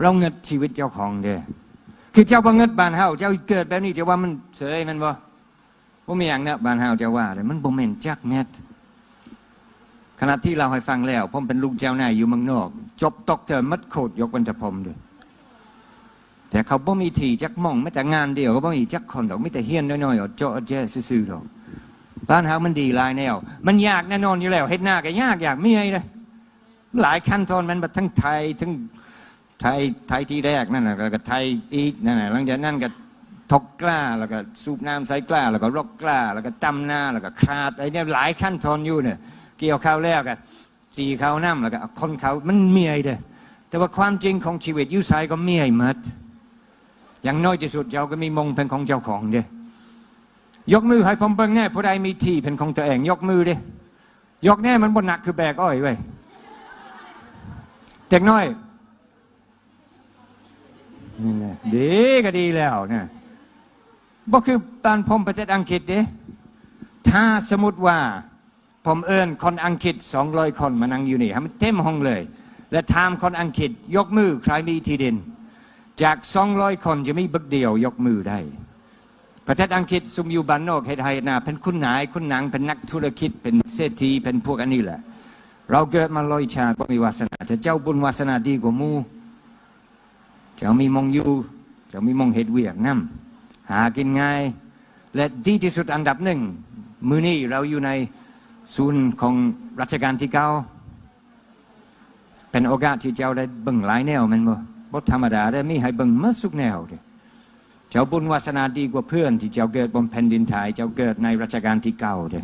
เราเงิดชีวิตเจ้าของเด้อคือเจ้าบ่เงิดบานเฮาเจ้าเกิดแบบนี้จะว่ามันเสยมันบ่บ่มีหยังเนอะบานเฮาเจ้าว่าเลยมันบ่แม่นจักแม่นขณะที่เราให้ฟังแล้วผมเป็นลูกเจ้านายอยู่เมืองนอก จบตกเตอมัดโคตรยกเว้นแต่ผมด้วยแต่เขาบ่มีทีจักมองไม่แต่งานเดียวก็บ่มีจักคนดอกไม่แต่เฮียนน้อยๆเอาเจาะแจ้ซื่อๆดอกบ้านเฮามันดีลายแนว มันยากแน่นอนอยู่แล้วเฮ็ดหน้าก็ยากอยากเมียเลยหลายขั้นตอนมันแบบทั้งไทยทั้ง ไทยไทยที่แรกนั่นแหละแล้วก็ไทยอีกนั่นแหละหลังจากนั้นก็ทกกล้าแล้วก็สูบน้ำใส่กล้า แล้วก็รกกล้า แล้วก็ตำหน้าแล้วก็คราดไอ้เนี่ยหลายขั้นตอนอยู่เนี่ยเกี่ยวข้าวแล้วก็สีข้าวน้ำแล้วก็คนเขามันเมียเด้แต่ว่าความจริงของชีวิตอยุสายก็เมียหมดอย่างน้อยที่สุดเจ้าก็มีมงเป็นของเจ้าของเด้ยกมือให้ผมเบิ่งแน่ผู้ใดมีที่เป็นของตัวเอง ยกมือเด้ยกแน่มันบนหนักคือแบกอ้อยเว้เด็กน้อย นี่แหละดีก็ดีแล้วเนี่ยบ่คือตอนผมประเทศอังกฤษเด้ถ้าสมมติว่าผมเอิญคนอังกฤษ200คนมานั่งอยู่นี่ให้มันเต็มห้องเลย และถามคนอังกฤษยกมือใครมีที่ดิน จาก200คนจะมีบึกเดียวยกมือได้ ประเทศอังกฤษซุมอยู่บ้านนอกเฮดไฮนาเป็นคุณนายคุณหนังเป็นนักธุรกิจเป็นเศรษฐีเป็นพวกอันนี้แหละ เราเกิดมาลอยชาติบ่มีวาสนาแต่เจ้าบุญวาสนาดีกว่ามู เจ้ามีมองอยู่เจ้ามีมองเห็ดเวียกน้ำหากินง่าย และดีที่สุดอันดับหนึ่ง มือนี้เราอยู่ในศูนย์ของรัชกาลที่เก้าเป็นโอกาสที่เจ้าได้เบิ่งหลายแนวมันบ่บ่ธรรมดาได้มีให้เบิ่งมาสุกแนวเด้เจ้าบุญวาสนาดีกว่าเพื่อน ที่เจ้าเกิดบนแผ่นดินไทยเจ้าเกิดในรัชกาลที่เก้าเด้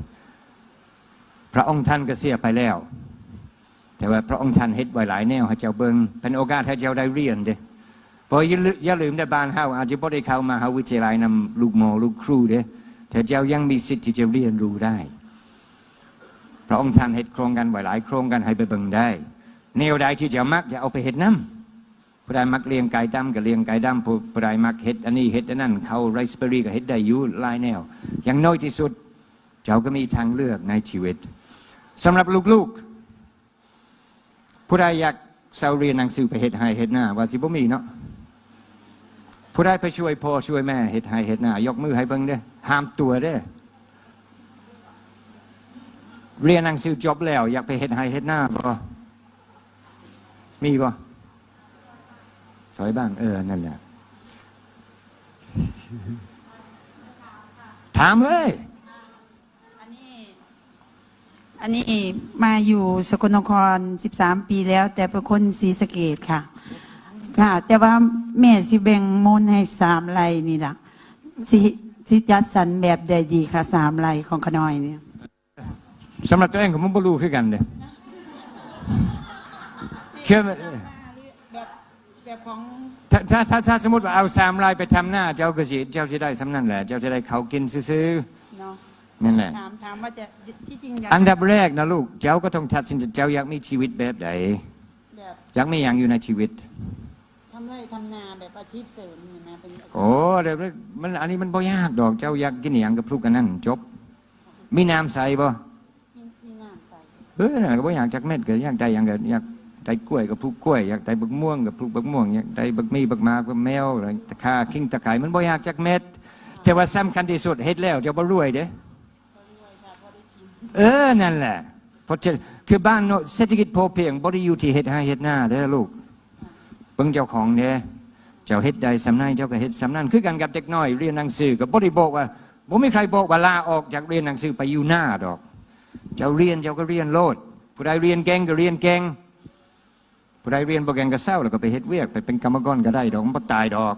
พระองค์ท่านก็เสียไปแล้ว แต่ว่าพระองค์ท่านเฮ็ดไว้หลายแนวให้เจ้าเบิงเป็นโอกาสให้เจ้าได้เรียนเด้ พราะอย่าลือย่าลืมได้บานเฮาอาจจะบ่ได้เข้ามาหาวิทยาลัยนำลูกหมอลูกครูเด้แต่เจ้ายังมีสิทธิ์ที่จะเรียนรู้ได้ พระองค์ท่านเฮ็ดโครงการไว้หลายโครงการให้ไปเบิ่งได้แนวใดที่เจ้ามักจะเอาไปเฮ็ดน้ำผู้ใดมักเลี้ยงไก่ดำก็เลี้ยงไก่ดำผู้ผู้ใดมักเฮ็ดอันนี้เฮ็ดอันนั้นเข้าไรซ์เบอรี่ก็เฮ็ดได้อยู่ลายแนว อย่างน้อยที่สุด เจ้าก็มีทางเลือกในชีวิตสำหรับลูกๆผู้ใดอยากเซาเรียนหนังสือไปเฮ็ดให้เฮ็ดหน้าว่าสิบ่มีเนาะ ผู้ใดไปช่วยพ่อช่วยแม่เฮ็ดให้เฮ็ดหน้ายกมือให้เบิ่งเด้อห้ามตัวเด้อเรียนหนังสือจบแล้ว อยากไปเฮ็ดให้เฮ็ดหน้าบ่มีบ่สอยบ้างเออนั่นแหละถามเลยอันนี้อันนี้มาอยู่สกลนคร 13 ปีแล้ว แต่เป็นคนศรีสะเกดค่ะ ค่ะ แต่ว่าแม่สิแบ่งมูลให้สามไร่นี่ล่ะสิสิจัดสรรแบบใดดีค่ะสามไร่ของขน้อยเนี่ยสำหรับตัวเองผมบ่รู้คือกันเด้คือแบบแบบของถ้าถ้าถ้าถ้าสมมติว่าเอาสามลายไปทำหน้า เจ้าก็สิเจ้าจะได้สำนั่นแหละ เจ้าจะได้เขากินซื้อเนาะๆนั่นแหละ ถามถามว่าจะที่จริงอยากอันดับแรกนะลูก เจ้าก็ต้องตัดสินใจเจ้าอยากมีชีวิตแบบใดแบบอยากมีอย่างอยู่ในชีวิต ทำไร่ทำนาแบบอาชีพเสริมนี่นะเป็นโอ้เดี๋ยวมันอันนี้มันบ่ยากดอกเจ้าอยากกินอหย่างกับพลุกกันนั่นจบ มีน้ำใส่บ่มีมีน้ำใส่เออนั่นก็บ่อยากจักเม็ดก็อยากได้อย่างก็อยากได้กล้วยกับพลุกกล้วยอยากได้บักม่วงกับพลุกบักม่วงอยากได้บักมีบักหมากกับแมวอะไรตะขาคิงตะไคร้มันบ่อยากจักเม็ดแต่ว่าสำคัญที่สุดเฮ็ดแล้วเจ้าบ่รวยเด้เออ นั่นแหละเพราะฉะนั้นคือบ้านเนอะเศรษฐกิจพอเพียงบ่ได้อยู่ที่เฮ็ดให้เฮ็ดหน้าเด้อลูก เบิ่งเจ้าของเนี่ยเจ้าเฮ็ดใดสำนันเจ้าก็เฮ็ดสำนันคือกันกับเด็กน้อยเรียนหนังสือก็บ่ได้บอกว่าบ่มีใครบอกว่าลาออกจากเรียนหนังสือไปอยู่หน้าดอก เจ้าเรียนเจ้าก็เรียนโลด ผู้ใดเรียนเก่งก็เรียนเก่งผู้ใดเรียนบ่เก่งก็เศร้าแล้วก็ไปเฮ็ดเวียกไปเป็นกรรมกรก็ได้ดอกมันบ่ตายดอก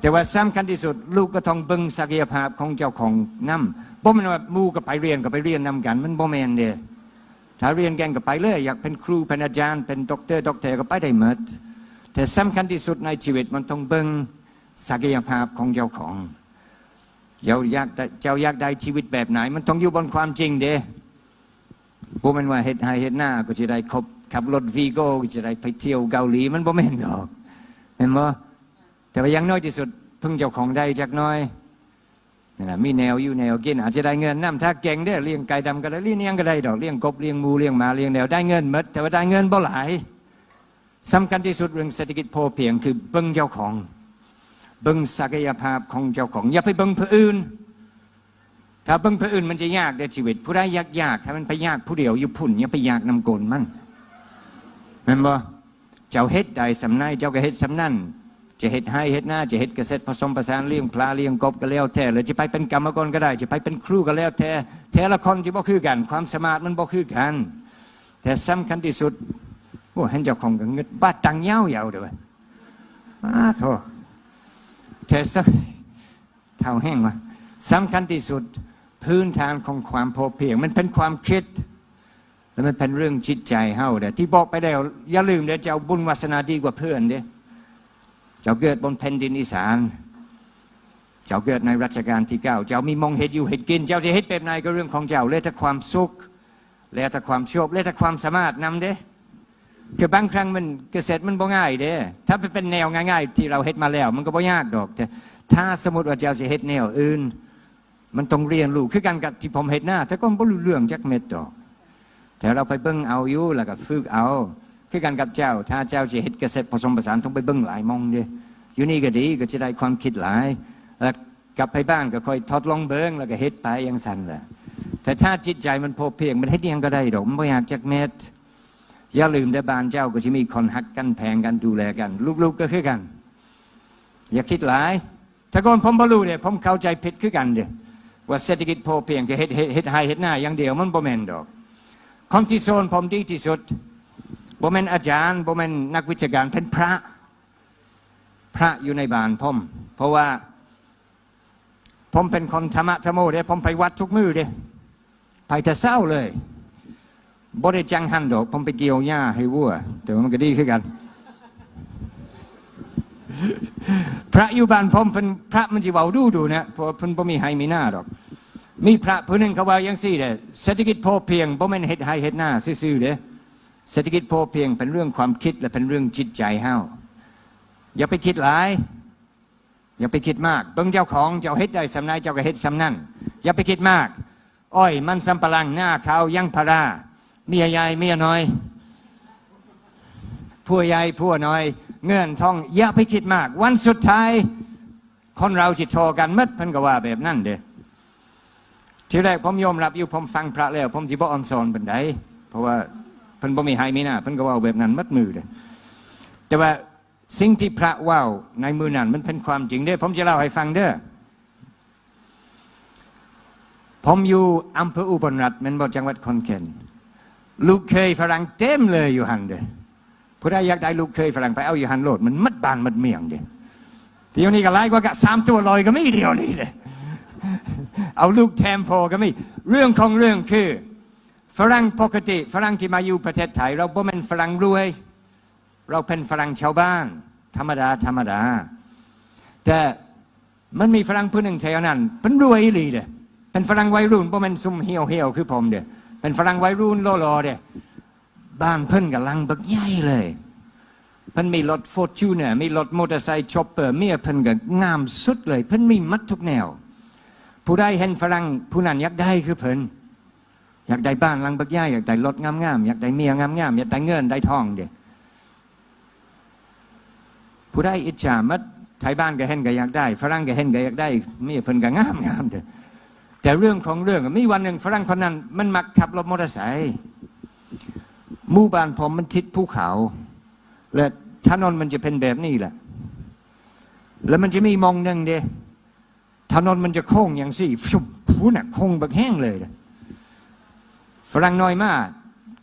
แต่ว่าสำคัญที่สุด ลูกก็ต้องเบิ่งศักยภาพของเจ้าของนำบ่แม่นว่ามู่ก็ไปเรียนก็ไปเรียนนำกัน มันบ่แม่นเด้ถ้าเรียนเก่งก็ไปเลยอยากเป็นครูเป็นอาจารย์เป็นด็อกเตอร์ด็อกเตอร์ก็ไปได้หมด แต่สำคัญที่สุดในชีวิตมันต้องเบิ่งศักยภาพของเจ้าของเจ้าอยากได้เจ้าอยากได้ชีวิตแบบไหน มันต้องอยู่บนความจริงเด้บ่แม่นว่าเฮ็ดให้เฮ็ดหน้าก็จะได้คบขับรถวีโก้ก็จะได้ไปเที่ยวเกาหลีมันบ่แม่นดอกเห็นบ่แต่ว่ายังน้อยที่สุดเพิ่งเจ้าของได้จักน้อยนี่แหละมีแนวอยู่แนวกินอาจจะได้เงินน้ำถ้าเก่งได้เลี้ยงไก่ดำก็ได้เลี้ยงยังก็ได้ดอกเลี้ยงกบเลี้ยงมูเลี้ยงหมาเลี้ยงแนวได้เงินมดแต่ว่าได้เงินบ่หลาย สำคัญที่สุดเรื่องเศรษฐกิจพอเพียงคือเบิ่งเจ้าของ เบิ่งศักยภาพของเจ้าของ อย่าไปเบิ่งผู้อื่น ถ้าเบิ่งผู้อื่นมันจะยากในชีวิต ผู้ใดยากยากถ้ามันไปยากผู้เดียวอยู่พุ่นอย่าไปยากนำโกลมันแม่นบ่เจ้าเฮ็ดใดสำนัยเจ้าก็เฮ็ดสำนั่นจะเฮ็ดให้เฮ็ดหน้าจะเฮ็ดเกษตรผสมผสานเลี้ยงปลาเลี้ยงกบก็แล้วแต่หรือจะไปเป็นกรรมกรก็ได้ จะไปเป็นครูก็แล้วแต่แต่ละคนที่บ่คือกัน ความสามารถมันบ่คือกัน แต่สำคัญที่สุด โอ้เห็นเจ้าของก็เงิดบ้าตังเย้าเยาวเด้อมาโทแต่สเท่าแห้งวะสำคัญที่สุดพื้นฐานของความพอเพียง มันเป็นความคิด แล้วมันเป็นเรื่องจิตใจเฮาเด้อที่บอกไปแล้วอย่าลืมเด้อเจ้าบุญวาสนาดีกว่าเพื่อนเด้อเจ้าเกิดบนแผ่นดินอีสานเจ้าเกิดในรัชกาลที่เก้าเจ้ามีมองเห็ดอยู่เห็ดกิน เจ้าจะเห็ดแบบไหนก็เรื่องของเจ้าเลยถ้าความสุขแล้วแต่ความโชคแล้วแต่ความสามารถนำเด้ คือบางครั้งมันเกษตรมันบ่ง่ายเด้ ถ้าเป็นแนวง่าย ๆ ที่เราเฮ็ดมาแล้ว มันก็บ่ยากดอก แต่ถ้าสมมติว่าเจ้าจะเฮ็ดแนวอื่น มันต้องเรียนรู้คือกันกับที่ผมเฮ็ดหน้าแต่ก็บ่รู้เรื่องจักเม็ดดอก แต่เราไปเบิ่งเอาอยู่แล้วก็ฝึกเอา คือกันกับเจ้า ถ้าเจ้าจะเฮ็ดเกษตรผสมผสานต้องไปเบิ่งหลายมองเด้อยู่นี่ก็ดีก็จะได้ความคิดหลายแล้วกลับไปบ้านก็ค่อยทดลองเบิ่งแล้วก็เฮ็ดไปอย่างสั่นแหละแต่ถ้าจิตใจมันพอเพียงมันเฮ็ดยังก็ได้ดอกมันบ่อยากจักเม็ด อย่าลืมได้บ้านเจ้าก็จะมีคนหักกันแพงกันดูแลกัน ลูกๆก็คือกัน อย่าคิดหลายถ้าก่อนผมบ่รู้เนี่ยผมเข้าใจผิดคือกันเด้ว่าเศรษฐกิจพอเพียงก็เฮ็ดเฮ็ดเฮ็ดให้เฮ็ดหน้าอย่างเดียวมันบ่แม่นดอกคนที่โซนผมดีที่สุดบ่แม่นอาจารย์บ่แม่นนักวิชาการเป็นพระ พระอยู่ในบ้านผมเพราะว่าผมเป็นคนธรรมะธรรมโมเด้ผมไปวัดทุกมือเด้ไปแต่เศร้าเลย บ่ได้จังหันดอกผมไปเกี่ยวหญ้าให้วัวแต่ว่ามันก็ดีขึ้นกัน พระอยู่บ้านผมเป็นพระมันจะเว้าดูดูนะเพราะเพิ่นบ่มีให้มีหน้าดอก มีพระผู้หนึงเขาว่าย่างซี่เด้เศรษฐกิจพอเพียงบ่แม่นเฮ็ดให้เฮ็ดหน้าซื่อๆเด้เศรษฐกิจพอเพียงเป็นเรื่องความคิดและเป็นเรื่องจิตใจเฮาอย่าไปคิดหลายอย่าไปคิดมาก เบิ่งเจ้าของเจ้าเฮ็ดได้สำนายเจ้าก็เฮ็ดสำนั่นอย่าไปคิดมาก อ้อยมันสำปะหลังหน้าเขายังพารา เมียใหญ่เมียน้อยผัวใหญ่ผัวน้อย เงื่อนทองอย่าไปคิดมาก วันสุดท้าย คนเราจิตโทกันมัดเพิ่นก็ว่าแบบนั้นเด้ทีแรกผมยอมรับอยู่ผมฟังพระแล้ว ผมสิบออนซอนเป็นไดเพราะว่าเพิ่นบ่มีให้มีหน้าเพิ่นก็ว่าแบบนั้นมัดมือเด้แต่ว่าสิ่งที่พระว่าวในมือนั้นมันเป็นความจริงเด้ผมจะเล่าให้ฟังเด้อผมอยู่อำเภออุบลรัตน์แมันบอกจังหวัดขอนแก่น ลูกเคยฝรั่งเต็มเลยอยู่หันเด้ผู้ใดอยากได้ลูกเคยฝรั่งไปเอาอยู่หันโลดมันมัดบานมัดเมียงเด้เดี๋ยวนี้ก็ไล่กว่ากะสามตัวลอยก็ไม่เดียวนี่เลยเอาลูกแทมโพก็ไม่เรื่องของเรื่องคือฝรั่งปกติฝรั่งที่มาอยู่ประเทศไทย เราบ่เป็นฝรั่งรวย เราเป็นฝรั่งชาวบ้าน ธรรมดา ธรรมดา แต่มันมีฝรั่งผู้หนึ่งแถวนั้นเป็นรวยอีหลีเด้เป็นฝรั่งวัยรุ่นเพราะมันซุ่มเหี่ยวเหี่ยวคือผมเด้ เป็นฝรั่งวัยรุ่นโลโลเด้บ้านเพิ่นกับลังบักใหญ่เลยเพิ่นมีรถฟอร์จูเนอร์มีรถมอเตอร์ไซค์ชอปเปอร์เมียเพิ่นก็งามสุดเลยเพิ่นมีมัดทุกแนว ผู้ใดเห็นฝรั่งผู้นั้นอยากได้คือเพิ่นอยากได้บ้านลังบักใหญ่อยากได้รถงามๆอยากได้เมียงามๆอยากได้เงินได้ทองเด้ผู้ใดอิจฉามัดไทยบ้านก็เห็นก็อยากได้ฝรั่งก็เห็นก็อยากได้เมียเพิ่นก็งามๆเด้ แต่เรื่องของเรื่องมีวันหนึ่งฝรั่งคนนั้น มันมักขับรถมอเตอร์ไซค์หมู่บ้านผมมันทิศภูเขา และถนนมันจะเป็นแบบนี้แหละ แล้วมันจะมีมองหนึ่งเดียถนนมันจะโค้งอย่างสี่ฟุบผู้น่ะโค้งแบบแห้งเลยฝรั่งน้อยมาก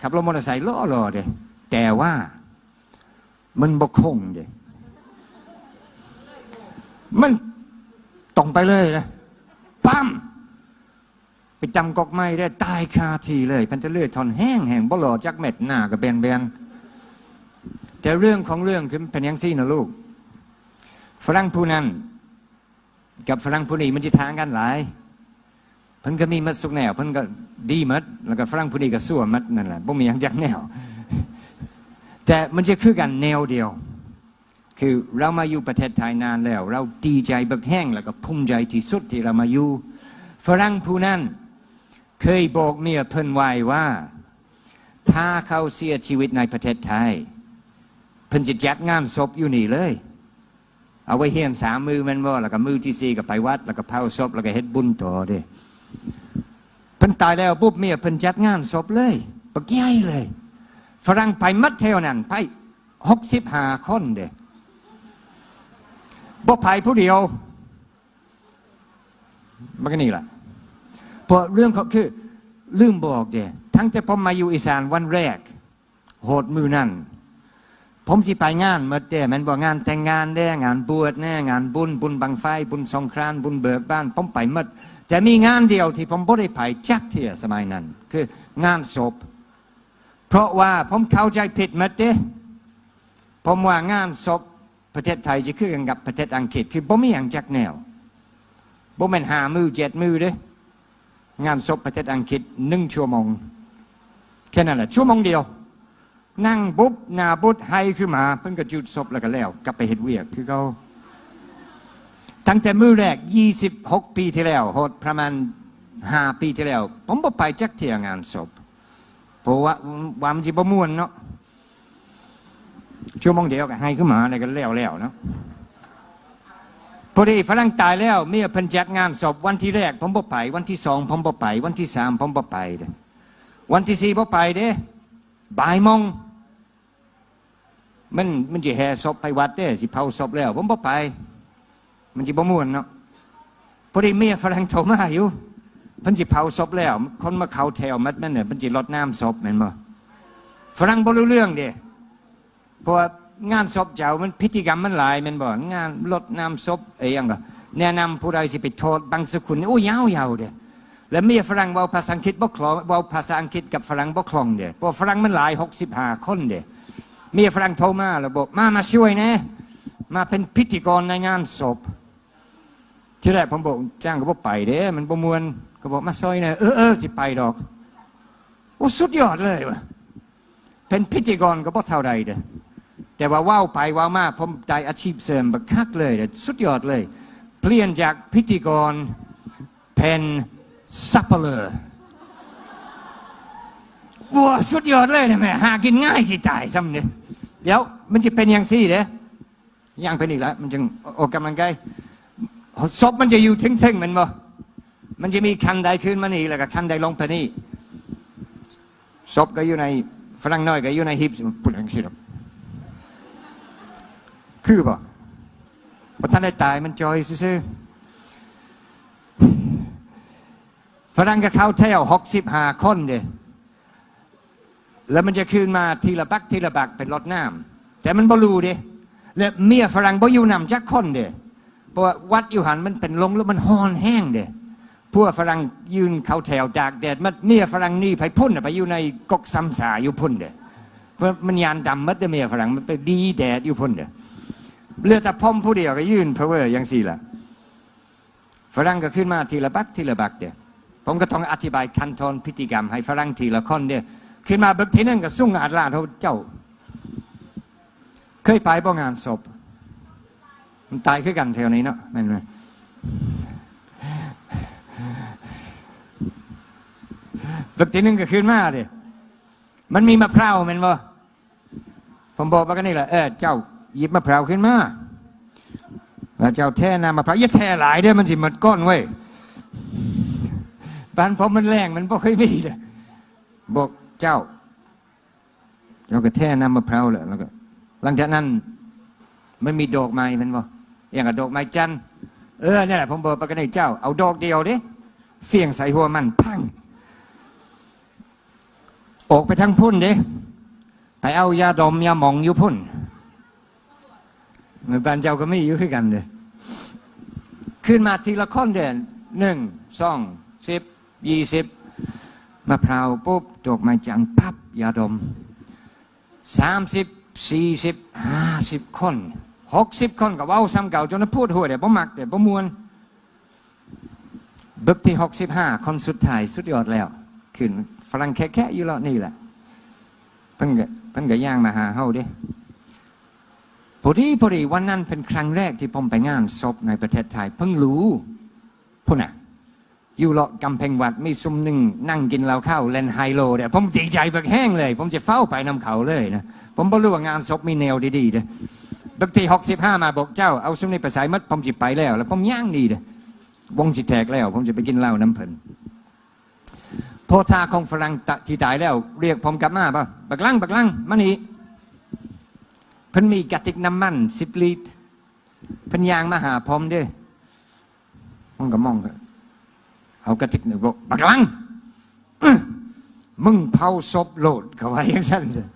ขับรถมอเตอร์ไซค์ล่อรอเดียแต่ว่ามันบกโค้งเดียมันตรงไปเลยนะปั๊ม จำกอกไม้ได้ตายคาทีเลย พันจะเลือดทอนแห้งแห้งบ่หลอจักเม็ดหน้าก็เบนเบนแต่เรื่องของเรื่องคือเป็นยังซี่นะลูก ฝรั่งผู้นั้น กับฝรั่งผู้นี้มันจะทางกันหลายเพิ่นก็มีมัดสุกแนวเพิ่นก็ดีมัดแล้วก็ฝรั่งผู้นี้ก็สั่วมัดนั่นแหละบ่มีหยังจักแนว แต่มันจะคือกันแนวเดียว คือเรามาอยู่ประเทศไทยนานแล้ว เราดีใจบักแห้งแล้วก็ภูมิใจที่สุดที่เรามาอยู่ฝรั่งผู้นั้น เคยบอกเมียเพิ่นไว้ว่า ถ้าเขาเสียชีวิตในประเทศไทย เพิ่นจะจัดงานศพอยู่นี่เลย เอาไว้เฮียนสามมือแมันบ่แล้วก็มือที่สี่ก็ไปวัด แล้วก็เผาศพแล้วก็เฮ็ดบุญต่อเด้เพิ่นตายแล้วปุ๊บเมียเพิ่นจัดงานศพเลยปกใหญ่เลย ฝรั่งไปมัดเท่านั้นไปหกสิบห้าคนเด้บ่ไปผู้เดียวมันก็นี่แหละ เพราะเรื่องเขาคือลืมบอกเด้ทั้งแต่ผมมาอยู่อีสานวันแรก โหดมือนั่นผมสิไปงานเมื่อเด้แมันบอกงานแต่งงานแด้งานบวชแน่งานบุญบุญบังไฟ บุญสงครานบุญเบิกบ้าน ผมไปหมดแต่มีงานเดียวที่ผมบ่ได้ไปจักเที่ยสมัยนั้น คืองานศพ เพราะว่าผมเข้าใจผิดมดเด้ผมว่างานศพประเทศไทยจะคือกันกับประเทศอังกฤษ คือบ่มีอย่างจักแนวบ่แม่นหามือเจ็ดมือเด้ งานศพประเทศอังกฤษหนึ่งชั่วโมง แค่นั้นแหละ ชั่วโมงเดียว นั่งปุ๊บนาบุดไฮขึ้นมา เพิ่นก็จุดศพแล้วก็แล้ว กลับไปเฮ็ดเวียกคือเขาตั้งแต่มือแรก 26 ปีที่แล้วโหดประมาณ5ปีที่แล้ว ผมบ่ไปจักเที่ยงานศพเพราะว่าว่ามันสิบ่ม่วนเนาะชั่วโมงเดียวก็ให้ขึ้นมาแล้วก็แล้วแล้วเนาะ พอดีฝรั่งตายแล้วเมียเพิ่นจัดงานศพวันที่แรกผมบ่ไป วันที่สองผมบ่ไป วันที่สามผมบ่ไปเด้วันที่สี่บ่ไปเด้บ่ายมงมันมันจะแห่ศพไปวัดเด้สิเผาศพแล้ว ผมบ่ไป มันสิบ่ม่วนเนาะพอดีเมียฝรั่งโทรมาอยู่เพิ่นสิเผาศพแล้ว คนมาเขาแถวมัดมันเนี่ยเพิ่นสิรดน้ำศพแม่นบ่ฝรั่งบ่รู้เรื่องเด้เพราะว่า งานศพเจ้ามันพิธีกรรมมันหลายม่นบ่งานรดน้ำศพเอ้ยยังก็แนะนำผู้ใดสิไปโทษบางสกุลโอ้ยาวๆเด้แล้วมีฝรั่งเว้าภาษาอังกฤษบ่คล่องเว้าภาษาอังกฤษกับฝรั่งบ่คล่องเด้เพราะฝรั่งมันหลาย65คนเด้เมีฝรั่งโทรมาแล้วบอกมามาช่วยนะมาเป็นพิธีกรในงานศพที่แรกผมบอกจ้างก็บอกไปเด้มันประมวลก็บอกมาซอยหนะเออเออสิไปดอกโอ้สุดยอดเลยวะเป็นพิธีกรก็บอกเท่าใดเด้อ แต่ว่าว่าวไปว่าวมาผมใจอาชีพเสริมบักคักเลยเด้อสุดยอดเลย เปลี่ยนจากพิธีกรเป็นซัพเปอร์บัวสุดยอดเลยนะแม่หากินง่ายสิตายซ้ำเนี่ยเดี๋ยวมันจะเป็นอย่างซี่เด้อย่างเป็นอีกแล้ว มันจึงออกกำลังกายศพมันจะอยู่ทึ่งๆมันบ่มันจะมีคันใดขึ้นมานี่แล้วก็คันใดลงไปนี่ศพก็อยู่ในฝรั่งน้อยก็อยู่ในฮิปปุ่นอังกฤษ คือบ่พอท่านได้ตายมันจอยซื่อฝรั่งก็เข้าแถวหกสิบห้าคนเด้แล้วมันจะขึ้นมาทีละบักทีละบักเป็นรถน้ำแต่มันบ่รู้เด้และเมียฝรั่งบ่อยู่นำจักคนเด้เพราะวัดอยู่หันมันเป็นลงแล้วมันฮอนแห้งเด้พวกฝรั่งยืนเขาแถวดากแดดมันเมียฝรั่งนี่ไปพุ่นน่ะไปอยู่ในกกซ้ำสาอยู่พุ่นเด้เพราะมันยานดำมัดเด้อเมียฝรั่งมันไปดีแดดอยู่พุ่นเด้ เรือแต่พ่อมผู้เดียวก็ยื่นเพอเวอร์ย่างสี่ละฝรั่งก็ขึ้นมาทีละบักทีละบักเด้ผมก็ต้องอธิบายขั้นตอนพิธีกรรมให้ฝรั่งทีละคนเด้ขึ้นมาบิกทีนึงก็สุ่งอาดลาดเขาเจ้า เคยไปบ่งานศพ มันตายคือกันแถวนี้เนาะแม่นไหมปกติหนึงก็ขึ้นมาดิมันมีมะพร้าวแม่นบ่ผมบอกว่ากันนี่แหละเออเจ้า หยิบมะพร้าวขึ้นมาแล้วเจ้าแท่น้ำมะพร้าวอย่าแท่หลายเด้อมันสิหมดก้อนเว้ยบ้านผมมันแรงมันบ่เคยมีเลยบอกเจ้าเจ้าก็แท่น้ำมะพร้าวเลยแล้วก็ หลังจากนั้น มันมีดอกไม้มันบ่อย่างกับดอกไม้จันเออเนี่ยแหละผมบอกประกันให้เจ้า เอาดอกเดียวดิเฟียงใส่หัวมันพังออกไปทางพุ่นดิไปเอายาดมยาหมองอยู่พุ่น บ้านเจ้าก็ไม่อยู่คือกันเลยขึ้นมาทีละคนเดือนหนึ่งสองสิบยี่สิบมะพร้าวปุ๊บดอกไม้จันทร์ปั๊บยาดมสามสิบสี่สิบห้าสิบคนหกสิบคนกับว่าซ้ำเก่าจนพูดหัวเดี๋ยวผมมักเดี๋ยวผมมวนบึกที่หกสิบห้าคนสุดท้ายสุดยอดแล้วขึ้นฝรั่งแค่ๆอยู่แล้วนี่แหละเพิ่นก็เพิ่นก็ย่างมาหาเฮาเด้ พอดีพอดีวันนั้นเป็นครั้งแรกที่ผมไปงานศพในประเทศไทย เพิ่งรู้พุ่นน่ะอยู่เลาะกำแพงวัดมีซุมหนึ่งนั่งกินเหล้าข้าวเล่นไฮโลเนี่ยผมดีใจแบบแห้งเลย ผมจะเฝ้าไปนำเขาเลยนะผมบ่รู้ว่างานศพมีแนวดีๆเด้อบางทีหกสิบห้ามาบอกเจ้าเอาซุมนี้ไปใส่มัดผมจิไปแล้ว แล้วผมย่างนี่เด้อวงจิแตกแล้ว ผมจะไปกินเหล้าน้ำเพิ่นโพธาของฝรั่งตะที่ตายแล้ว เรียกผมกลับมาป่ะบักลังบักลังมานี่ พิ่นมีกติกน้ำมันสิบลิตรพิ่นยางมาหาผมเด้อผมก็มองเอากระติกหนึ่งบอกบักลังมึงเผาศพโลดเขาไว้ย่างนั้นเลย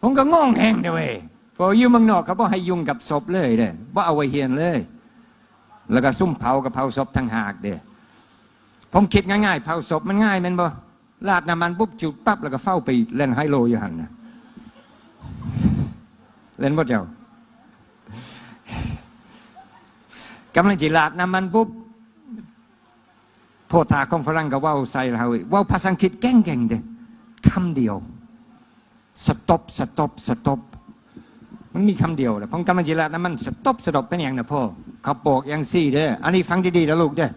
ผมก็งงแหงเด้อเว้ยพออยู่เมืองนอกเขาบอกให้ยุ่งกับศพเลยเด้ว่าเอาไว้เฮียนเลย แล้วก็ซุ่มเผากับเผาศพทั้งหากเด้ผมคิดง่ายๆเผาศพมันง่ายมันบ่ลาดน้ำมันปุ๊บจุดปั๊บแล้วก็เฝ้าไปเล่นไฮโลอยู่หันนะ เล่นบ่เจ้ากำลังจิลาดน้ำมันปุ๊บโพธาของฝรั่งก็ว่าใส่เราว่าภาษาอังกฤษแก่งๆเด้คำเดียว สต็อปสต็อปสต็อปมันมีคำเดียวแหละผมกำลังจิระนะมันสต็อปสต็อปเป็นอย่างนะพ่อเขาโปกอย่างซี่เด้ออันนี้ฟังดีๆนะลูกเด้อ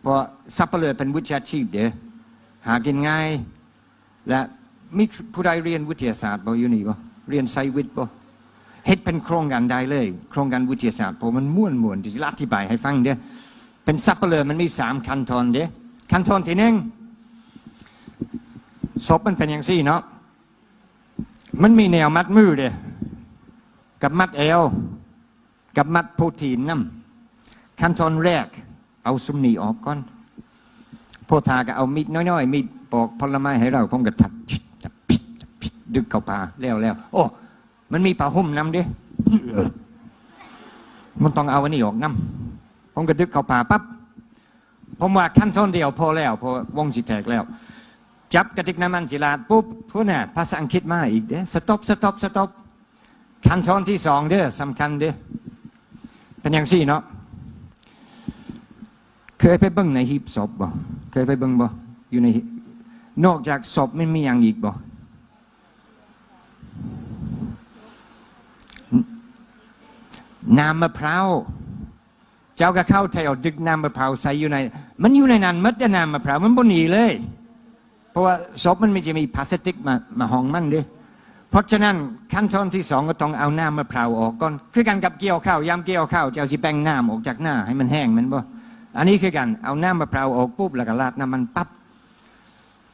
เพราะสับเปลือเป็นวิชาชีพเด้อหากินง่าย และมีผู้ใดเรียนวิทยาศาสตร์บ่อยู่นี่บ่ เรียนไซวิทย์บ่เฮ็ดเป็นโครงการได้เลย โครงการวิทยาศาสตร์เพราะมันม่วนม่วนที่อธิบายให้ฟังเด้อเป็นสับเปลือมันมีสามขั้นตอนเด้ขั้นตอนที่หนึ่งศพมันเป็นอย่างซี่เนาะมันมีแนวมัดมือเด้กับมัดเอวกับมัดโปรตีนน้ำขั้นตอนแรก เอาซุมนีออกก่อนโพธาก็เอามีดน้อยๆมีดปอกผลไม้ให้เราผมก็ทัดชิดจับพิดจับ ดดึกเข้าปาแล้วแล้วโอ้ มันมีผ้าห่มนำเด้มันต้องเอาอันนี้ออกน้ำผมก็ดึกเข้าป่าปั๊บผมว่าขั้นตอนเดียวพอแล้วพอวงสิแตกแล้ว จับกระติกน้ำมันจิลาดปุ๊บพูดน่ะภาษาอังกฤษมาอีกเด้สต็อปสต็อปสต็อปขั้นตอนที่สองเด้อสำคัญเด้อเป็นอย่างสี่เนาะเคยไปเบิ่งในหีบศพบ่เคยไปเบิ่งบ่อยู่ในหีบนอกจากศพมันมีอย่างอีกบ่ น้ำมะพร้าวเจ้าก็เข้าแถวดึกน้ำมะพร้าวใส่อยู่ใน มันอยู่ในนั้นมัดน้ำมะพร้าวมันบนหนีเลย เพราะว่าศพมันไม่จะมีพลาสติกมามาห้องมันเด้เพราะฉะนั้นขั้นตอนที่สองก็ต้องเอาน้ำมะพร้าวออกก่อนคือการกับเกี่ยวข้าวยำเกี่ยวข้าวเจ้าสิแป้งน้ำออกจากหน้า ให้มันแห้งมันบ่อันนี้คือการเอาน้ำมะพร้าวออกปุ๊บแล้วก็ราดน้ำมันปั๊บ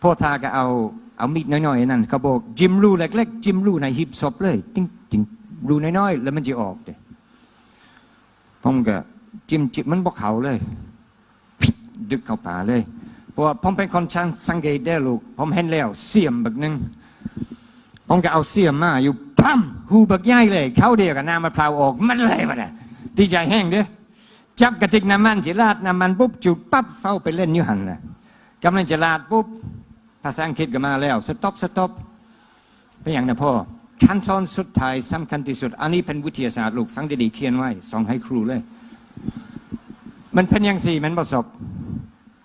พ่อทาก็เอาเอามีดน้อยๆนั่นเขาบอกจิ้มรูเล็กๆจิ้มรูในหีบศพเลย ติ้งติ้งรูน้อยๆแล้วมันจะออกเด้ ผมก็จิ้มจิ้มมันบอกเขาเลยพิดดึกเข้าป่าเลย เพราะว่าผมเป็นคนช่างสังเกตได้ลูก ผมเห็นแล้วเสียมแบบนึงผมก็เอาเสียมมาอยู่ปั๊มหูบักใหญ่เลย เขาเดียวกับน้ำมะพร้าวออกมันเลยมันอะดีใจแห้งเด้อจับกระติกน้ำมันจิราดน้ำมันปุ๊บจุดปั๊บเฝ้าไปเล่นอยู่หันนะกำลังจะลาดปุ๊บภาษาอังกฤษก็มาแล้วสต็อปสต็อปเป็นอย่างนะพ่อ ขั้นตอนสุดท้ายสำคัญที่สุด อันนี้เป็นวิทยาศาสตร์ลูกฟังดีๆเขียนไว้ส่งให้ครูเลย มันเป็นอย่างสี่มันประสบ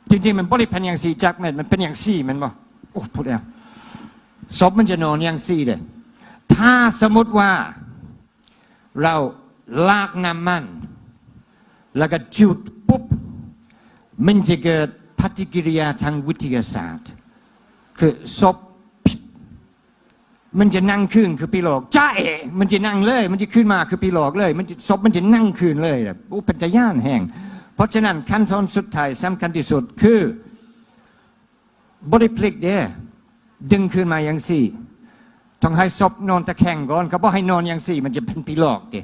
จริงๆ มันบริเป็นอย่างสี่จักแม่มันเป็นอย่างสี่มันบ่โอ้พูดแล้วศพมันจะนอนอย่างสี่เลยถ้าสมมติว่าเราลากน้ำมัน แล้วก็จุดปุ๊บ มันจะเกิดปฏิกิริยาทางวิทยาศาสตร์ คือศพ มันจะนั่งขึ้นคือปีหลอกจ้าเอมันจะนั่งเลย มันจะขึ้นมาคือปีหลอกเลย มันจะศพมันจะนั่งขึ้นเลยแบบอุปัญญาณแห่ง เพราะฉะนั้นขั้นตอนสุดท้ายสำคัญที่สุดคือบริพลิกเด้ดึงขึ้นมาอย่างสี่ต้องให้ศพนอนตะแคงก่อนเขาบอกให้นอนอย่างสี่ มันจะเป็นปีหลอกเด้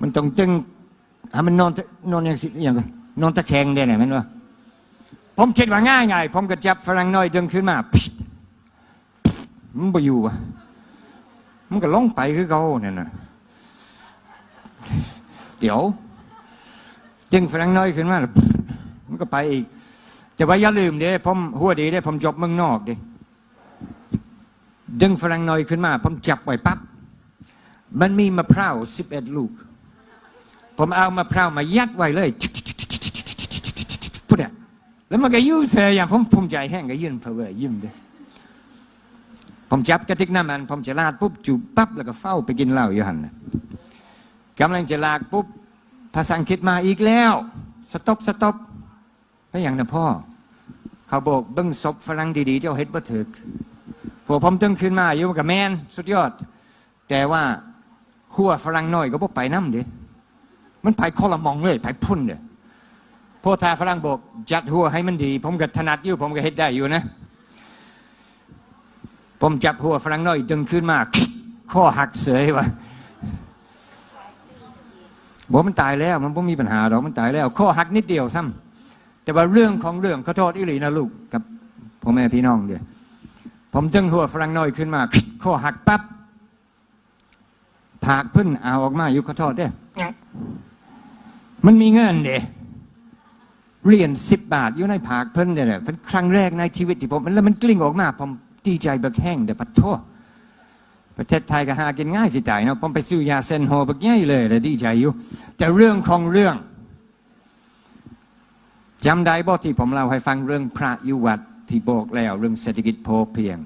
มันต้องดึงให้มันนอนนอนอย่างสี่อย่างนอนตะแคงเด้ไหนมันวะผมคิดว่าง่ายไงผมก็จับฝรั่งน้อยดึงขึ้นมาพิ มันไปอยู่วะมันก็ล่องไปคือเขาเนี่ยนะเดี๋ยวจึงฝรั่งน้อยขึ้นมามันก็ไปอีก แต่ว่าอย่าลืมเด้ผมหัวดีเด้ผมจบเมืองนอกเด้ดึงฝรั่งน้อยขึ้นมา ผมจับไว้ปั๊บมันมีมะพร้าวสิบเอ็ดลูก ผมเอามะพร้าวมายัดไว้เลยพูดเนี่ยแล้วมันก็ยิ้มเสียอย่างผมภูมิใจแห้งก็ยืนเพอเวอยิ้มเด้ ผมจับกระติกน้ำมัน ผมจะลาดปุ๊บจูบปั๊บแล้วก็เฝ้าไปกินเหล้าอยู่หันนะกำลังจะลากปุ๊บภาษาอังกฤษมาอีกแล้วสต็อปสต็อปก็อย่างนะพ่อ เขาบอกเบิ้งศพฝรั่งดีๆ เจ้าเฮ็ดบ่ถึกพวกผมตึงขึ้นมาอยู่กับแมนสุดยอด แต่ว่าหัวฝรั่งน้อยก็บ่ไปน้ำเด้มันไปคอละมองเลยไปพุ่นเด้พวกทาฝรั่งบอกจัดหัวให้มันดี ผมก็ถนัดอยู่ผมก็เฮ็ดได้อยู่นะ ผมจับหัวฝรั่งน้อยดึงขึ้นมาข้อหักเสยวะบอกมันตายแล้ว มันไม่มีปัญหาหรอกมันตายแล้ว ข้อหักนิดเดียวซ้ำแต่ว่าเรื่องของเรื่องขอโทษอิหลีนะลูกกับพ่อแม่พี่น้องเดียวผมดึงหัวฝรั่งน้อยขึ้นมาข้อหักปั๊บผากพึ่นเอาออกมาอยู่ขอโทษเด้อมันมีเงินเด้เหรียญสิบบาทอยู่ในผากเพิ่นเนี่ยเป็นครั้งแรกในชีวิตที่ผมแล้วมันกลิ้งออกมาผม ดีใจบักแห้งเดี๋ยวปัดโทษประเทศไทยก็หากินง่ายสิจ่ายเนาะผมไปซื้อยาเซนโฮบักใหญ่เลยเลยดีใจอยู่ แต่เรื่องของเรื่องจำได้บ่ที่ผมเล่าให้ฟังเรื่องพระอยู่วัดที่บอกแล้ว เรื่องเศรษฐกิจพอเพียง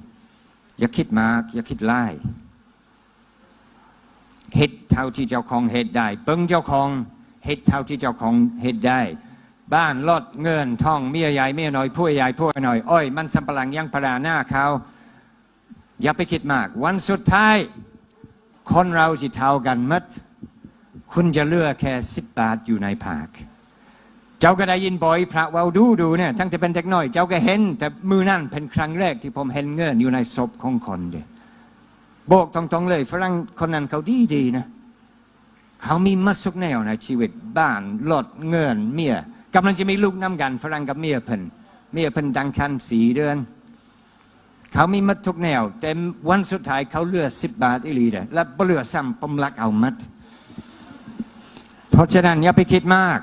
อย่าคิดมาก อย่าคิดไล่เฮ็ดเท่าที่เจ้าของเฮ็ดได้เปิ้งเจ้าของเฮ็ดเท่าที่เจ้าของเฮ็ดได้ บ้านรถเงินทองเมียใหญ่เมียน้อยผู้ใหญ่ผู้น้อยอ้อยมันสำปะหลังยังพราหน้าเขาอย่าไปคิดมาก วันสุดท้าย คนเราจะเท่ากันมัดคุณจะเลือกแค่สิบบาทอยู่ในภาคเจ้าก็ได้ยินบ่อยพระเว่าดูดูเนี่ยทั้งจะเป็นเด็กน้อย เจ้าก็เห็น แต่มือนั่นเป็นครั้งแรกที่ผมเห็นเงินอยู่ในศพของคนเดียบอกตรงๆเลย ฝรั่งคนนั้นเขาดีดีๆนะ เขามีมัสุกแนวในชีวิตบ้านรถเงินเมีย กำลังจะมีลูกน้ำกันฝรั่งกับเมียเพิ่นเมียเพิ่นดังคันสีเดือน เขามีมัดทุกแนว แต่วันสุดท้ายเขาเลือสิบบาทอีหลีเด้และเหลือกซ้ำผมรักเอามัด เพราะฉะนั้นอย่าไปคิดมาก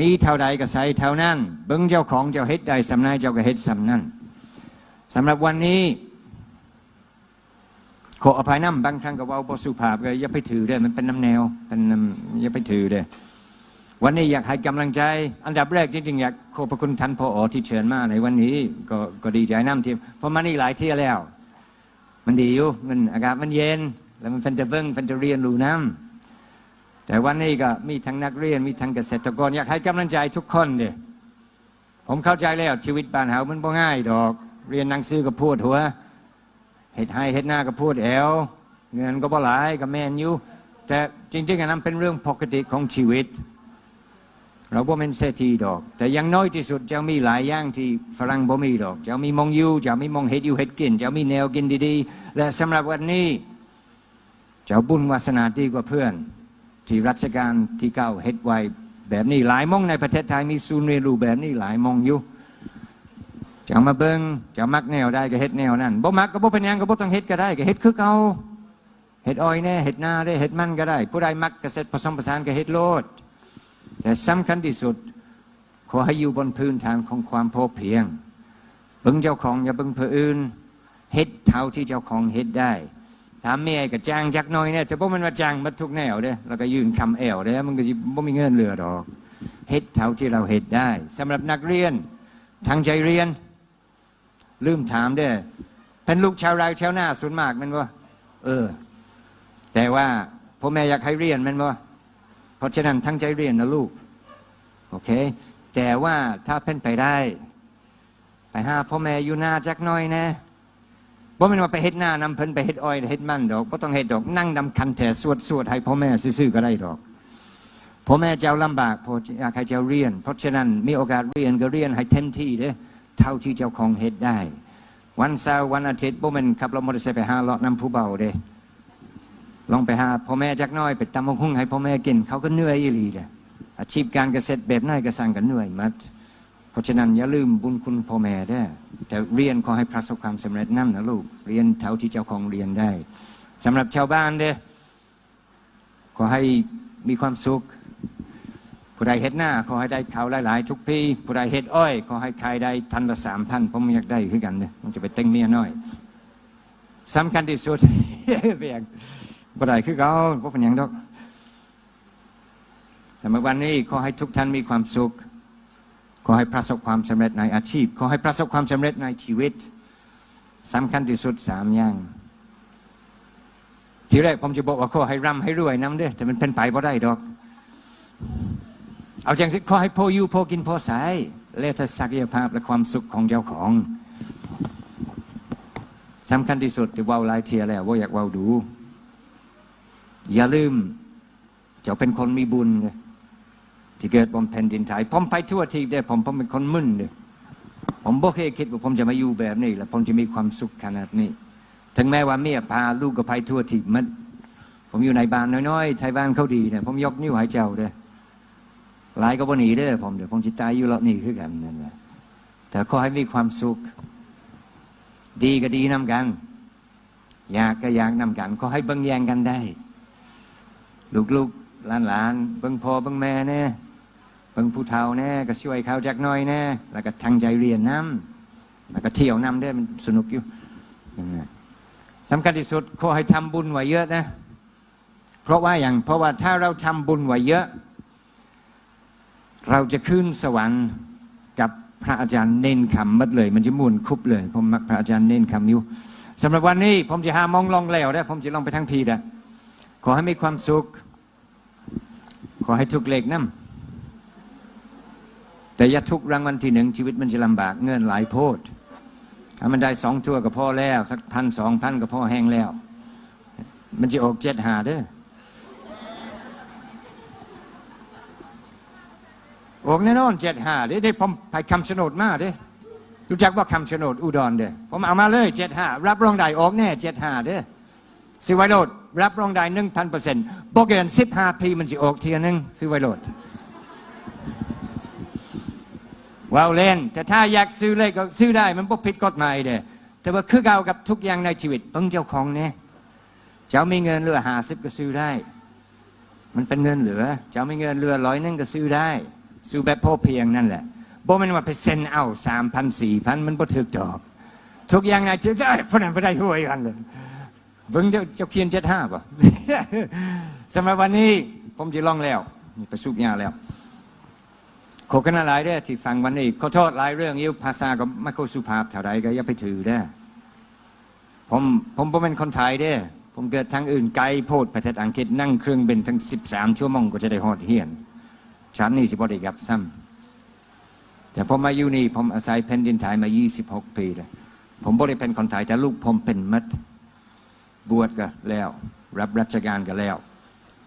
มีเท่าใดก็ใส่เท่านั้นเบิ้งเจ้าของเจ้าเฮ็ดใดสำนายเจ้าก็เฮ็ดสำนั้นสำหรับวันนี้ขออภัยน้ำบางครั้งก็ว่าบสุภาพก็อย่าไปถือเด้มันเป็นน้ำแนวเป็นอย่าไปถือเด้ วันนี้อยากให้กำลังใจ อันดับแรกจริงๆอยากขอบพระคุณท่านพออที่เชิญมาในวันนี้ก็ก็ดีใจน้ำที่เพราะมานี่หลายเที่ยวแล้ว มันดีอยู่มันอากาศมันเย็น แล้วมันเป็นจะเบิ้งเป็นจะเรียนรู้น้ำแต่วันนี้ก็มีทั้งนักเรียนมีทั้งเกษตรกร อยากให้กำลังใจทุกคนเด้ผมเข้าใจแล้วชีวิตบ้านเฮามันบ่ง่ายดอก เรียนหนังสือก็พูดหัวเฮ็ดให้เฮ็ดหน้าก็พูดแอวเงินก็บ่หลายก็แม่นอยู่แต่จริงๆอันนั้นเป็นเรื่องปกติของชีวิต เราบ่เป็นเศรษฐีดอก แต่ยังน้อยที่สุดจะมีหลายอย่างที่ฝรั่งบ่มีดอก จะมีมองยูจะมีมองเฮ็ดอยู่เฮ็ดกิน จะมีแนวกินดีๆ และสำหรับวันนี้เจ้าบุญวาสนาดีกว่าเพื่อน ที่รัชกาลที่เก้าเฮ็ดไว้แบบนี้หลายมองในประเทศไทยมีศูนย์เรียนรู้แบบนี้หลายมองอยู่จะมาเบิงจะมักแนวได้ก็เฮ็ดแนวนั่นบ่มักก็บ่เป็นยังก็บ่ต้องเฮ็ดก็ได้ก็เฮ็ดคือเก่าเฮ็ดอ้อยแน่เฮ็ดนาได้เฮ็ดมันก็ได้ ผู้ใดมักเกษตรผสมผสานก็เฮ็ดโลด แต่สำคัญที่สุด ขอให้อยู่บนพื้นฐานของความพอเพียงเบิ่งเจ้าของอย่าเบิ่งผู้อื่นเฮ็ดเท่าที่เจ้าของเฮ็ดได้ถามแม่ก็จ้างจักน่อยเนี่ยแต่บ่แมันว่าจ้างมาทุกแนวเด้แล้วก็ยืนคำแอวเด้มันก็สิบ่มีเงินเหลือดอกเฮ็ดเท่าที่เราเฮ็ดได้สำหรับนักเรียนทั้งใจเรียน ลืมถามเด้เป็นลูกชาวไร่ชาวนาส่วนมากมันว่าเออ แต่ว่าพ่อแม่อยากให้เรียนมันว่า เพราะฉะนั้นทั้งใจเรียนนะลูก โอเค แต่ว่าถ้าเพ่นไปได้ ไปหาพ่อแม่อยู่หน้าจักน้อยนะบ่แม่นว่าไปเฮ็ดหน้านำเพิ่นไปเฮ็ดอ้อยเฮ็ดมันดอกบ่ต้องเฮ็ดดอกนั่งนำคันแต่สวดสวดให้พ่อแม่ซื่อๆก็ได้ดอกพ่อแม่เจ้าลำบากพ่ออยากให้เจ้าเรียน เพราะฉะนั้นมีโอกาสเรียนก็เรียนให้เต็มที่เด้เท่าที่เจ้าของเฮ็ดได้ วันเสาร์วันอาทิตย์บ่แม่นขับรถมอเตอร์ไซค์ไปหาเลาะน้ำผู้เบาเด้ ลองไปหาพ่อแม่จักน้อยไปตำมงคุ้งให้พ่อแม่กิน เขาก็เหนื่อยอีหลีเด้ออาชีพการเกษตรแบบไหนก็สั่งกันเหนื่อยมัดเพราะฉะนั้นอย่าลืมบุญคุณพ่อแม่เด้แต่เรียนขอให้ประสบความสำเร็จนั่นนะลูกเรียนเท่าที่เจ้าของเรียนได้สำหรับชาวบ้านเด้ขอให้มีความสุขผู้ใดเฮ็ดหน้าขอให้ได้เขาวหลายๆทุกปีผู้ใดเฮ็ดอ้อยขอให้ขายได้ทันละสามพันผมอยากได้คือกันเนี่ยมันจะไปเต็งเมียน้อยสำคัญที่สุดเบียง ผู้ใดคือเขาพวกเป็นหยังดอกสำหรับวันนี้ขอให้ทุกท่านมีความสุข ขอให้ประสบความสำเร็จในอาชีพ ขอให้ประสบความสำเร็จในชีวิตสำคัญที่สุดสามอย่าง ทีแรกผมจะบอกว่าขอให้ร่ำให้รวยน้ำเด้อแต่มันเป็นไปบ่ได้ดอก เอาจังสิขอให้พ่ออยู่พ่อกินพ่อใส่แล้วแต่ศักยภาพและความสุขของเจ้าของสำคัญที่สุดที่ว่าหลายเทียแล้วว่าอยากว่าดู อย่าลืมเจ้าเป็นคนมีบุญที่เกิดบนแผ่นดินไทยผมไปทั่วทีได้ผมผมเป็นคนมึนเลยผมบ่เคยคิดว่าผมจะมาอยู่แบบนี้แล้วผมจะมีความสุขขนาดนี้ ถึงแม้ว่าเมียพาลูกก็ไปทั่วทีมัน ผมอยู่ในบ้านน้อยๆไทยบ้านเขาดีเนี่ยผมยกนิ้วให้เจ้าเด้อหลายก็บ่หนีเด้อผมเดี๋ยวผมจะตายอยู่รอบนี้คือกันนั่นแหละแต่ขอให้มีความสุข ดีก็ดีนํกัน อยากก็อยากนํกันขอให้เบิ่งแยงกันได้ ลูกๆหลานๆเบิ่งพ่อเบิ่งแม่แน่เบิ่งผู้เฒ่าแน่ก็ช่วยเขาจักหน้อยแน่แล้วก็ทั้งใจเรียนน้ำแล้วก็เที่ยวน้ำได้มันสนุกอยู่สำคัญที่สุดขอให้ทำบุญไว้เยอะนะ เพราะว่าอย่างเพราะว่าถ้าเราทำบุญไว้เยอะ เราจะขึ้นสวรรค์กับพระอาจารย์เน้นคำมัดเลย มันจะม่นคุบเลยผมมักพระอาจารย์เน้นคำอยู่สำหรับวันนี้ผมจะหามองลองแล้วได้ผมจะลองไปทั้งพีดะ ขอให้มีความสุข ขอให้ทุกเลขน้ำแต่อย่าทุกรางวัลที่หนึ่งชีวิตมันจะลำบากเงินหลายโพดถ้ามันได้สองตัวก็พอแล้ว สักพันสองพันก็พอแห้งแล้ว มันจะออกเจ็ดหาเด้อออกแน่นอนเจ็ดหาเด้ได้ผมไปคำชนดมาเด้รู้จักว่าคำชะโนดอุดรเด้ผมเอามาเลยเจ็ดห้ารับรองได้ออกแน่เจ็ดห้าเด้ซื้ อไวโรดรับรองได้หนึ่งพันเปอร์เซ็นต์โปเกินสิบห้าปีมันจะออกเทียหนึงซื้อไวโรดว้าวเล่น แต่ถ้าอยากซื้อเลยก็ซื้อได้มันบ่ผิดกฎหมายเด้แต่ว่าคือเก่ากับทุกอย่างในชีวิตต้องเจ้าของเนี่ยเจ้ามีเงินเหลือหาสิบก็ซื้อได้ มันเป็นเงินเหลือ เจ้าไม่เงินเหลือร้อยนึงก็ซื้อได้ ซื้อแบบพอเพียงนั่นแหละบ่แมันว่าไปอร์เซ็นต์เอาสามพันสี่พันมันบ่ถึกดอก ทุกอย่างในายจะได้ฝรั่งไปได้หวยกันเลย เบิ่งเจ้าเจ้าเขียนเจ็ดห้าป่ะสำหรับวันนี้ผมจะลองแล้วนี่ประชุบยาแล้วขอกันหลายเด้อที่ฟังวันนี้ขอโทษหลายเรื่องยิ้วภาษาก็ไม่ค่อยสุภาพเท่าใดก็อย่าไปถือเด้อผมผมผมเป็นคนไทยเด้อผมเกิดทางอื่นไกลโพดประเทศอังกฤษนั่งเครื่องบินทั้งสิบสามชั่วโมงก็จะได้ฮอดเฮียนฉันนี่สิบริกับซ้ำแต่ผมมาอยู่นี่ผมอาศัยแผ่นดินไทยมา 26 ปีเลยผมบริเป็นคนไทยแต่ลูกผมเป็นมัด บวชก็แล้ว รับราชการก็แล้ว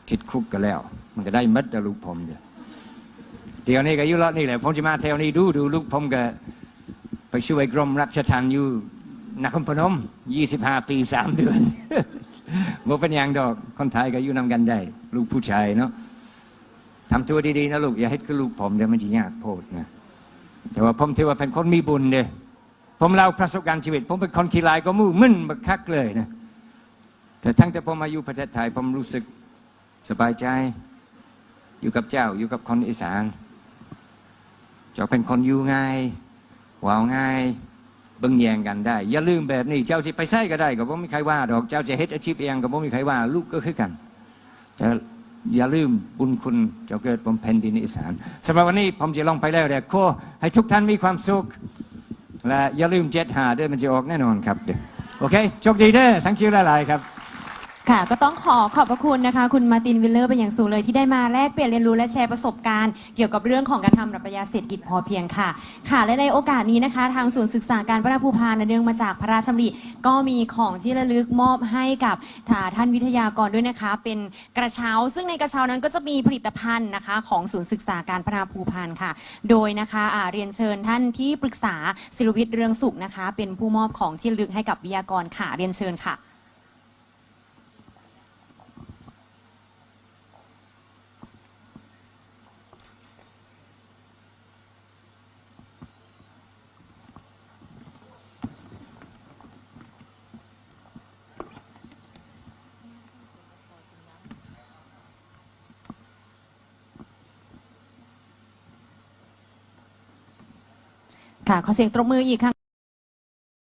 ติดคุกก็แล้ว มันก็ได้มัดลูกผมเดียวเดี๋ยวนี้ก็อยู่ละนี่แหละผมจะมาเที่ยวนี้ดูดูลูกผมก็ไปช่วยกรมรัชทัณฑ์อยู่นครพนม25ปี3เดือนบ่เป็นอย่างดอกคนไทยก็อยู่นำกันได้ ลูกผู้ชายเนาะทำตัวดีๆนะลูกอย่าให้คือลูกผมเดี๋ยวมันจะยากโพดนะแต่ว่าผมถือว่าเป็นคนมีบุญเด้ผมเล่าประสบการณ์ชีวิต ผมเป็นคนขี้ลายก็มู่มึนบักคักเลยนะ แต่ทั้งแต่ผมมาอยู่ประเทศไทยผมรู้สึกสบายใจ อยู่กับเจ้าอยู่กับคนอีสานเจ้าเป็นคนอยู่ง่ายว่าวง่ายเบิ่งแยงกันได้ อย่าลืมแบบนี้เจ้าสิไปใส่ก็ได้ก็บ่มีใครว่าดอกเจ้าจะเฮ็ดอาชีพเองก็บ่มีใครว่า ลูกก็คือกันแต่อย่าลืมบุญคุณเจ้าเกิดบนแผ่นดินอีสานสำหรับวันนี้ผมจะลองไปแล้วเด็กโคให้ทุกท่านมีความสุข และอย่าลืมเจ็ดหาด้อมันจะออกแน่นอนครับเด้อโอเคโชคดีเด้อทั้งคิวหลายๆครับ ค่ะ ก็ต้องขอขอบพระคุณนะคะ คุณมาร์ตินวิลเลอร์เป็นอย่างสูงเลยที่ได้มาแลกเปลี่ยนเรียนรู้และแชร์ประสบการณ์เกี่ยวกับเรื่องของการทำปรัชญาเศรษฐกิจพอเพียงค่ะ ค่ะและในโอกาสนี้นะคะ ทางศูนย์ศึกษาการพระภูพานเนื่องมาจากพระราชดำริก็มีของที่ระลึกมอบให้กับท่านวิทยากรด้วยนะคะ เป็นกระเช้า ซึ่งในกระเช้านั้นก็จะมีผลิตภัณฑ์นะคะ ของศูนย์ศึกษาการพัฒนาภูพานค่ะ โดยนะคะเรียนเชิญท่านที่ปรึกษาศิลวิทย์เรืองสุขนะคะ เป็นผู้มอบของที่ระลึกให้กับวิทยากรค่ะเรียนเชิญค่ะ ค่ะขอเสียงตรบมืออีกครั้ง